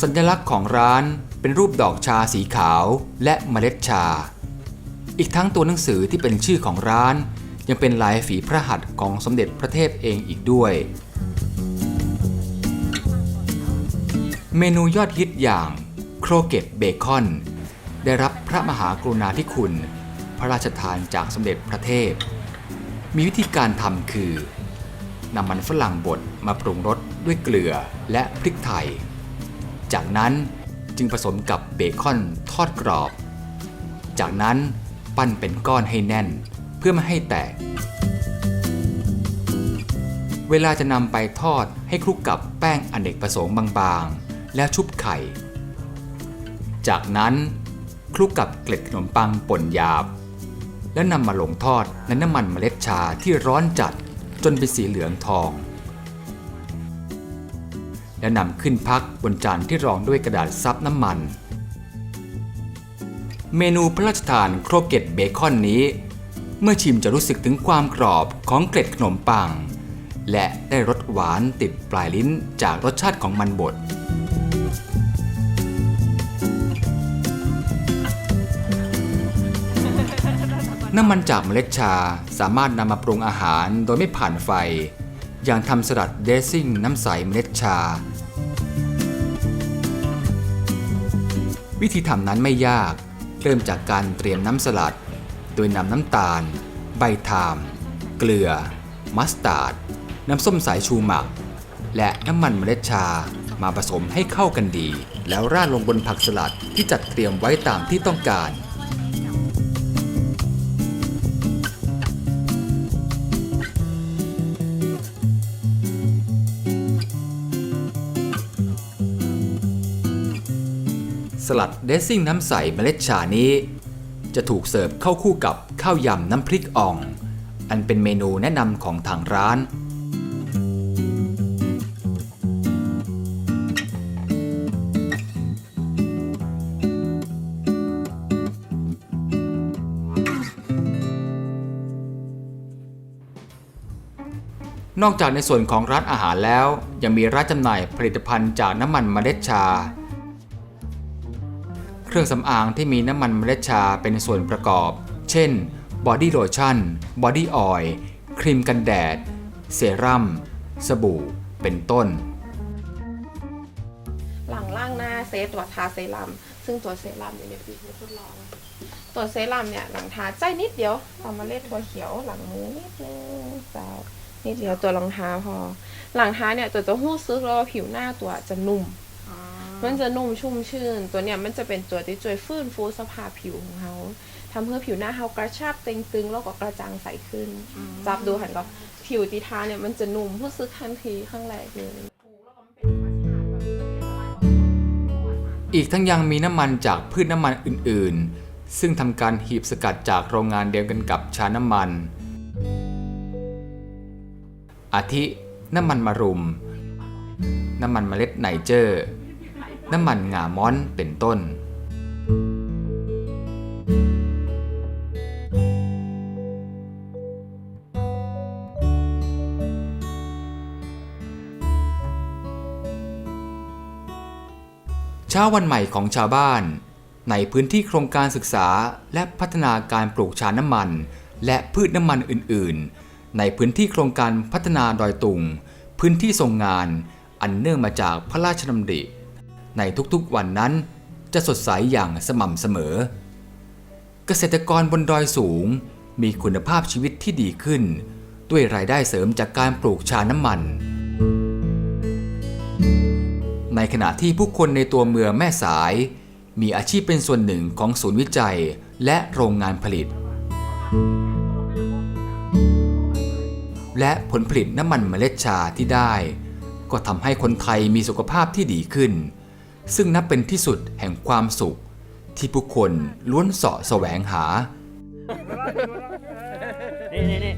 สัญลักษณ์ของร้านเป็นรูปดอกชาสีขาวและเมล็ดชา อีกทั้งตัวหนังสือที่เป็นชื่อของร้าน ยังเป็นลายฝีพระหัตถ์ของสมเด็จพระเทพเองอีกด้วย เมนูยอดฮิตอย่างโครเกตเบคอน ได้รับพระมหากรุณาธิคุณ พระราชทานจากสมเด็จพระเทพ มีวิธีการทำคือ นำมันฝรั่งบดมาปรุงรสด้วยเกลือและพริกไทย จากนั้นจึงผสมกับเบคอนทอดกรอบ จากนั้นปั้นเป็นก้อนให้แน่น เพื่อไม่ให้แตก เวลาจะนำไปทอดให้คลุกกับแป้งอเนกประสงค์บางๆ แล้วชุบไข่ จากนั้นคลุกกับเกล็ดขนมปังป่นหยาบ แล้วนำมาลงทอดในน้ำมันเมล็ดชาที่ร้อนจัด จนเป็นสีเหลืองทอง แล้วนำขึ้นพักบนจานที่รองด้วยกระดาษซับน้ำมัน เมนูพระราชทานโครเกตเบคอนนี้ เมื่อชิมจะรู้สึกถึงความกรอบของเกล็ดขนมปัง และได้รสหวานติดปลายลิ้นจากรสชาติของมันบด น้ำมันจากเมล็ดชาสามารถนำมาปรุงอาหารโดยไม่ผ่านไฟ อย่างทำสลัดเดซซิ่งน้ำใสเมล็ดชา วิธีทำนั้นไม่ยาก เริ่มจากการเตรียมน้ำสลัด โดยนำน้ำตาล ใบทาม เกลือ มัสตาร์ด น้ำส้มสายชูหมัก และน้ำมันเมล็ดชามาผสมให้เข้ากันดี แล้วราดลงบนผักสลัดที่จัดเตรียมไว้ตามที่ต้องการ สลัดเดซซิ่งน้ำใสเมล็ดชานี้ จะถูกเสิร์ฟเข้าคู่กับข้าวยำน้ำพริกอ่อง อันเป็นเมนูแนะนำของทางร้านนอกจากในส่วนของร้านอาหารแล้ว ยังมีร้านจำหน่ายผลิตภัณฑ์จากน้ำมันเมล็ดชา เครื่องสำอางที่มีน้ำมันเมล็ดชาเป็นส่วนประกอบ เช่น บอดี้โลชั่น บอดี้ออยล์ ครีมกันแดด เซรั่ม สบู่ เป็นต้น หลังล่างหน้าเซตตัวทาเซรั่ม ซึ่งตัวเซรั่มอยู่ในปีกทดลอง ตัวเซรั่มเนี่ยหลังทาใจนิดเดียวเอามาเล็ดถั่วเขียวหลังมือนิดนึงสาวนิดเดียวตัวรองเท้าพอ หลังเท้าเนี่ยตัวจะหู้ซึกแล้วผิวหน้าตัวจะนุ่ม มันจะนุ่มชุ่มชื่น ตัวเนี่ยมันจะเป็นตัวที่ช่วยฟื้นฟูสภาพผิวของเขาทำให้ผิวหน้าเขากระชับเต่งตึงแล้วก็กระจ่างใสขึ้น จับดูหันก็ผิวตีทาเนี่ยมันจะนุ่มรู้สึกทันทีข้างแรกเลยอีกทั้งยังมีน้ำมันจากพืชน้ำมันอื่น ๆ ซึ่งทำการหีบสกัดจากโรงงานเดียวกันกับชาน้ำมัน อาทิ น้ำมันมะรุม น้ำมันเมล็ดไนเจอร์ น้ำมันงาม้อนเป็นต้น เช้าวันใหม่ของชาวบ้าน ในพื้นที่โครงการศึกษาและพัฒนาการปลูกชาน้ำมัน และพืชน้ำมันอื่น ๆ ในพื้นที่โครงการพัฒนาดอยตุง พื้นที่ทรงงานอันเนื่องมาจากพระราชดำริ ในทุกๆวันนั้น จะสดใสอย่างสม่ำเสมอ เกษตรกรบนดอยสูงมีคุณภาพชีวิตที่ดีขึ้น ด้วยรายได้เสริมจากการปลูกชาน้ำมัน ในขณะที่ผู้คนในตัวเมืองแม่สาย มีอาชีพเป็นส่วนหนึ่งของศูนย์วิจัยและโรงงานผลิต และผลผลิตน้ำมันเมล็ดชาที่ได้ ก็ทำให้คนไทยมีสุขภาพที่ดีขึ้น ซึ่งนับเป็นที่สุดแห่งความสุข ที่ผู้คนล้วนเสาะแสวงหา นี่นี่นี่